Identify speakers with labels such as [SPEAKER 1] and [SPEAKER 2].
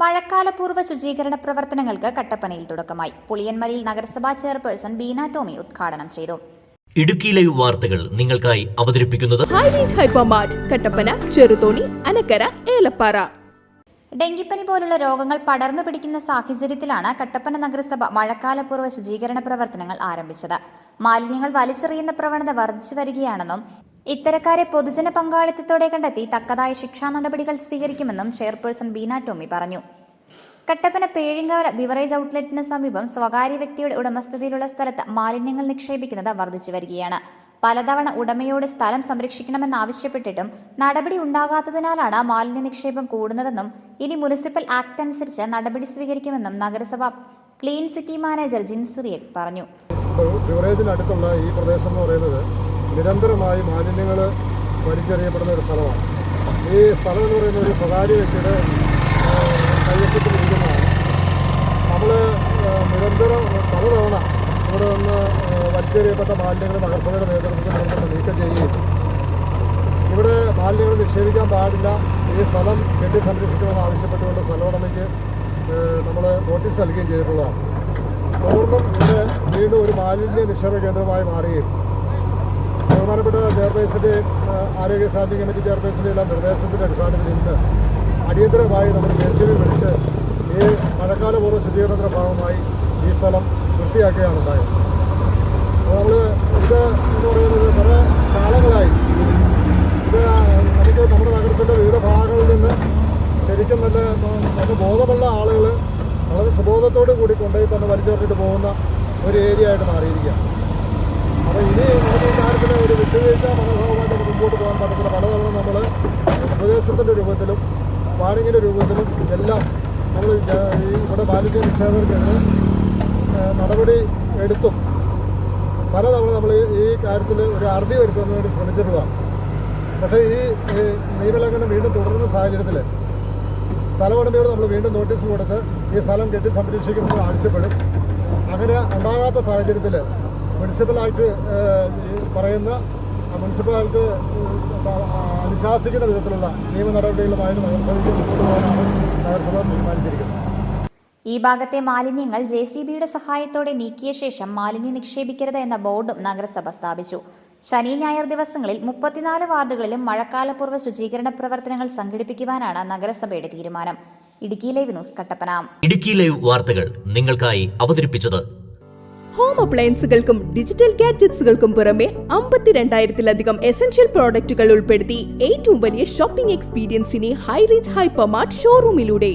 [SPEAKER 1] മഴക്കാലപൂർവ ശുചീകരണ പ്രവർത്തനങ്ങൾക്ക് കട്ടപ്പനയിൽ തുടക്കമായി. പുളിയന്മലയിൽ നഗരസഭാ ചെയർപേഴ്സൺ ബീന ടോമി ഉദ്ഘാടനം ചെയ്തു.
[SPEAKER 2] ഇടുക്കി ലൈവ് വാർത്തകൾ നിങ്ങൾക്കായി അവതരിപ്പിക്കുന്നത്
[SPEAKER 3] കട്ടപ്പന ചെറുതോണി അനക്കര ഏലപ്പാറ.
[SPEAKER 1] ഡെങ്കിപ്പനി പോലുള്ള രോഗങ്ങൾ പടർന്നു പിടിക്കുന്ന സാഹചര്യത്തിലാണ് കട്ടപ്പന നഗരസഭ മഴക്കാലപൂർവ ശുചീകരണ പ്രവർത്തനങ്ങൾ ആരംഭിച്ചത്. മാലിന്യങ്ങൾ വലിച്ചെറിയുന്ന പ്രവണത വർദ്ധിച്ചു വരികയാണെന്നും ഇത്തരക്കാരെ പൊതുജന പങ്കാളിത്തത്തോടെ കണ്ടെത്തി തക്കതായ ശിക്ഷാ നടപടികൾ സ്വീകരിക്കുമെന്നും ചെയർപേഴ്സൺ ബീന ടോമി പറഞ്ഞു. കട്ടപ്പന പേഴിങ്കാല ബിവറേജ് ഔട്ട്ലെറ്റിന് സമീപം സ്വകാര്യ വ്യക്തിയുടെ ഉടമസ്ഥതയിലുള്ള സ്ഥലത്ത് മാലിന്യങ്ങൾ നിക്ഷേപിക്കുന്നത് വർദ്ധിച്ചു വരികയാണ്. പലതവണ ഉടമയോട് സ്ഥലം സംരക്ഷിക്കണമെന്നാവശ്യപ്പെട്ടിട്ടും നടപടി ഉണ്ടാകാത്തതിനാലാണ് മാലിന്യ നിക്ഷേപം കൂടുന്നതെന്നും ഇനി മുനിസിപ്പൽ ആക്ട് അനുസരിച്ച് നടപടി സ്വീകരിക്കുമെന്നും നഗരസഭ ക്ലീൻ സിറ്റി മാനേജർ ജിൻസിറിയക് പറഞ്ഞു.
[SPEAKER 4] അടുത്തുള്ള ഈ പ്രദേശം എന്ന് പറയുന്നത് നിരന്തരമായി മാലിന്യങ്ങൾ വലിച്ചെറിയപ്പെടുന്ന ഒരു സ്ഥലമാണ്. ഈ സ്ഥലം എന്ന് പറയുന്ന ഒരു സ്വകാര്യ വ്യക്തിയുടെ കൈവശത്തിലിരിക്കുന്നതാണ്. നമ്മൾ നിരന്തരം പലതവണ വലിച്ചെറിയപ്പെട്ട മാലിന്യങ്ങൾ നഗരസഭയുടെ നേതൃത്വത്തിൽ നമ്മൾ നീക്കം ചെയ്യുകയും ഇവിടെ മാലിന്യങ്ങൾ നിക്ഷേപിക്കാൻ പാടില്ല. ഈ സ്ഥലം കെട്ടി സംരക്ഷിക്കണമെന്ന് ആവശ്യപ്പെട്ടുകൊണ്ട് സ്ഥലോടമയ്ക്ക് നമ്മൾ നോട്ടീസ് നൽകുകയും ചെയ്തിട്ടുള്ളതാണ്. തുടർന്നും ഇവിടെ വീണ്ടും ഒരു മാലിന്യ നിക്ഷേപ കേന്ദ്രമായി മാറുകയും ബഹുമാനപ്പെട്ട ചെയർപേഴ്സിന്റെ ആരോഗ്യ സ്റ്റാൻഡിംഗ് കമ്മിറ്റി ചെയർപേഴ്സിന്റെ എല്ലാം നിർദ്ദേശത്തിന്റെ അടിസ്ഥാനത്തിൽ ഇന്ന് അടിയന്തരമായി നമ്മൾ ജെ സി ബി വിളിച്ച് ഈ മഴക്കാലപൂർവ ശുചീകരണത്തിന്റെ ഭാഗമായി ഈ സ്ഥലം വൃത്തിയാക്കുകയാണ് ഉണ്ടായത്. നമ്മൾ ഇത് എന്ന് പറയുന്നത് കുറേ കാലങ്ങളായി. ഇത് നമുക്ക് നമ്മുടെ നഗരത്തിന്റെ വിവിധ ഭാഗങ്ങളിൽ നിന്ന് ശരിക്കും നല്ല നല്ല ബോധമുള്ള ആളുകൾ വളരെ സുബോധത്തോടു കൂടി കൊണ്ടുപോയി തന്നെ വലിച്ചെറിഞ്ഞിട്ട് പോകുന്ന ഒരു ഏരിയ ആയിട്ട് മാറിയിരിക്കുകയാണ്. അപ്പോൾ ഇനി നമുക്ക് ഈ കാര്യത്തിൽ ഒരു വിട്ടുവീഴ്ച മനോഭാവമായിട്ട് മുമ്പോട്ട് പോകാൻ പറ്റത്തില്ല. പലതവണ നമ്മൾ ഉപദേശത്തിന്റെ രൂപത്തിലും വാണിങ്ങിന്റെ രൂപത്തിലും എല്ലാം നമ്മൾ ഈ ഇവിടെ മാലിന്യ നിക്ഷേപകർക്കെതിരെ നടപടി എടുത്തും പലതവണ നമ്മൾ ഈ- കാര്യത്തിൽ ഒരു അറുതി വരുത്തുന്നതിന് വേണ്ടി ശ്രമിച്ചിട്ടുള്ളതാണ്. പക്ഷേ ഈ നിയമലംഘനം വീണ്ടും തുടരുന്ന സാഹചര്യത്തിൽ സ്ഥലമുടമയോട് നമ്മൾ വീണ്ടും നോട്ടീസ് കൊടുത്ത് ഈ സ്ഥലം കെട്ടി സംരക്ഷിക്കണമെന്ന് ആവശ്യപ്പെടും. അങ്ങനെ ഉണ്ടാകാത്ത സാഹചര്യത്തിൽ മുനിസിപ്പൽ ആക്ട് പറയുന്ന മുനിസിപ്പൽ ആക്ട് അനുശാസിക്കുന്ന വിധത്തിലുള്ള നിയമ നടപടികളുമായിട്ട് നഗരസഭയ്ക്ക് മുന്നോട്ട് പോകാനാണ്
[SPEAKER 1] ഈ ഭാഗത്തെ മാലിന്യങ്ങൾ ജെ സി ബിയുടെ സഹായത്തോടെ നീക്കിയ ശേഷം മാലിന്യം നിക്ഷേപിക്കരുത് എന്ന ബോർഡും നഗരസഭ സ്ഥാപിച്ചു. ശനി ഞായർ ദിവസങ്ങളിൽ മുപ്പത്തിനാല് വാർഡുകളിലും മഴക്കാലപൂർവ ശുചീകരണ പ്രവർത്തനങ്ങൾ സംഘടിപ്പിക്കുവാനാണ് നഗരസഭയുടെ തീരുമാനം. Idukki live news Kattappana.
[SPEAKER 2] Idukki live വാർത്തകൾ നിങ്ങൾക്കായി അവതരിപ്പിച്ചത്
[SPEAKER 3] ഹോം അപ്ലയൻസുകൾക്കും ഡിജിറ്റൽ ഗാഡ്ജറ്റ്സുകൾക്കും പുറമെ അമ്പത്തിരണ്ടായിരത്തിലധികം എസൻഷ്യൽ പ്രോഡക്റ്റുകൾ ഉൾപ്പെടുത്തി ഏറ്റവും വലിയ ഷോപ്പിംഗ് എക്സ്പീരിയൻസിനെ ഹൈ റീച്ച് ഹൈപ്പർമാർട്ട് ഷോറൂമിലൂടെ